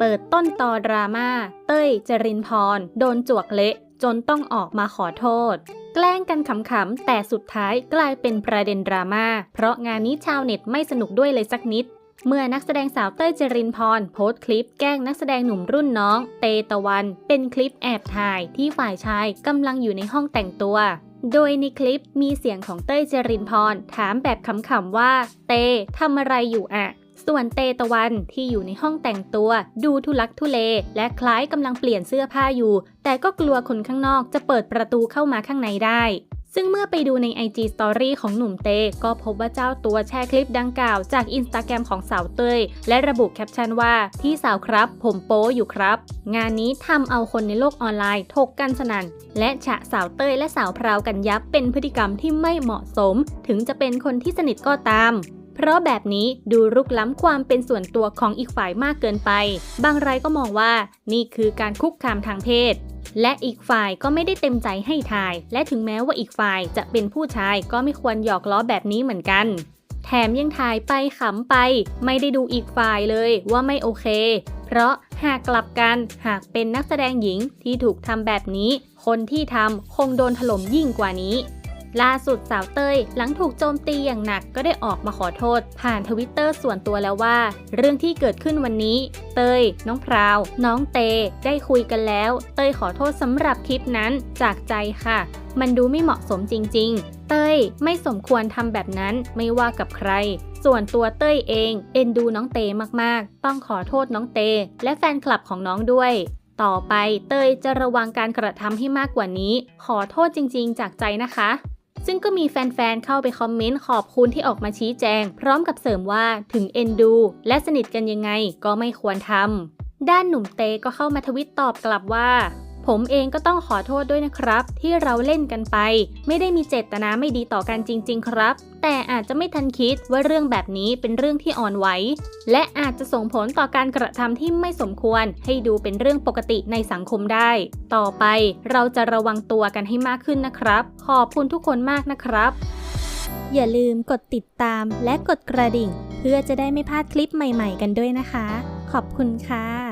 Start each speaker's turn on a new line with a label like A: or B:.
A: เปิดต้นตอดราม่า เต้ย จรินพร โดนจวกเละ จนต้องออกมาขอโทษ แกล้งกันขำๆ แต่สุดท้ายกลายเป็นประเด็นดราม่า เพราะงานนี้ชาวเน็ตไม่สนุกด้วยเลยสักนิด เมื่อนักแสดงสาวเต้ยจรินพรโพสต์คลิปแกล้งนักแสดงหนุ่มรุ่นน้อง เตตะวัน เป็นคลิปแอบถ่ายที่ฝ่ายชายกำลังอยู่ในห้องแต่งตัวโดยในคลิปมีเสียงของเต้ยจรินพร ถามแบบขำๆว่า เตทำอะไรอยู่อะ ส่วนเตตะวันที่อยู่ในห้องแต่งตัว ดูทุลักทุเล และคล้ายกำลังเปลี่ยนเสื้อผ้าอยู่ แต่ก็กลัวคนข้างนอกจะเปิดประตูเข้ามาข้างในได้ ซึ่งเมื่อไปดูใน IG Story ของหนุ่มเต ก็พบว่าเจ้าตัวแชร์คลิปดังกล่าวจากอินสตาแกรมของสาวเต้ย และระบุแคปชั่นว่า พี่สาวครับ ผมโป้อยู่ครับ งานนี้ทำเอาคนในโลกออนไลน์ถกกันสนั่นและฉะสาวเต้ยและสาวพราวกันยับเป็นพฤติกรรมที่ไม่เหมาะสม ถึงจะเป็นคนที่สนิทก็ตาม เพราะแบบนี้ดูรุกล้ำความเป็นส่วนตัวของอีกฝ่ายมากเกินไป บางรายก็มองว่านี่คือการคุกคามทางเพศ และอีกฝ่ายก็ไม่ได้เต็มใจให้ทาย และถึงแม้ว่าอีกฝ่ายจะเป็นผู้ชายก็ไม่ควรหยอกล้อแบบนี้เหมือนกันแถมยังถ่ายไปขำไป ไม่ได้ดูอีกฝ่ายเลยว่าไม่โอเค เพราะหากกลับกันหากเป็นนักแสดงหญิงที่ถูกทำแบบนี้ คนที่ทำคงโดนถล่มยิ่งกว่านี้ ล่าสุดสาวเตย หลังถูกโจมตีอย่างหนักก็ได้ออกมาขอโทษ ผ่านทวิตเตอร์ส่วนตัวแล้วว่า เรื่องที่เกิดขึ้นวันนี้ เตย น้องพราว น้องเต ได้คุยกันแล้ว เตยขอโทษสำหรับคลิปนั้นจากใจค่ะ มันดูไม่เหมาะสมจริง ๆ เต้ยไม่สมควรทำแบบนั้นไม่ว่ากับใคร ส่วนตัวเต้ยเอง เอ็นดูน้องเตมากๆ ต้องขอโทษน้องเต และแฟนคลับของน้องด้วยต่อไปเตยจะระวังการกระทำให้มากกว่านี้ ขอโทษจริง ๆ จากใจนะคะ ซึ่งก็มีแฟนๆ เข้าไปคอมเมนต์ขอบคุณที่ออกมาชี้แจง พร้อมกับเสริมว่าถึงเอ็นดู และสนิทกันยังไงก็ไม่ควรทำด้านหนุ่มเตก็เข้ามาทวิตตอบกลับว่า ผมเองก็ต้องขอโทษด้วยนะครับ ที่เราเล่นกันไป ไม่ได้มีเจตนาไม่ดีต่อกันจริง ๆ ครับ แต่อาจจะไม่ทันคิดว่าเรื่องแบบนี้เป็นเรื่องที่อ่อนไหวและอาจจะส่งผลต่อการกระทำที่ไม่สมควร ให้ดูเป็นเรื่องปกติในสังคมได้ ต่อไปเราจะระวังตัวกันให้มากขึ้นนะครับ ขอบคุณทุกคนมากนะครับ อย่าลืมกดติดตามและกดกระดิ่ง เพื่อจะได้ไม่พลาดคลิปใหม่ ๆ กันด้วยนะคะ ขอบคุณค่ะ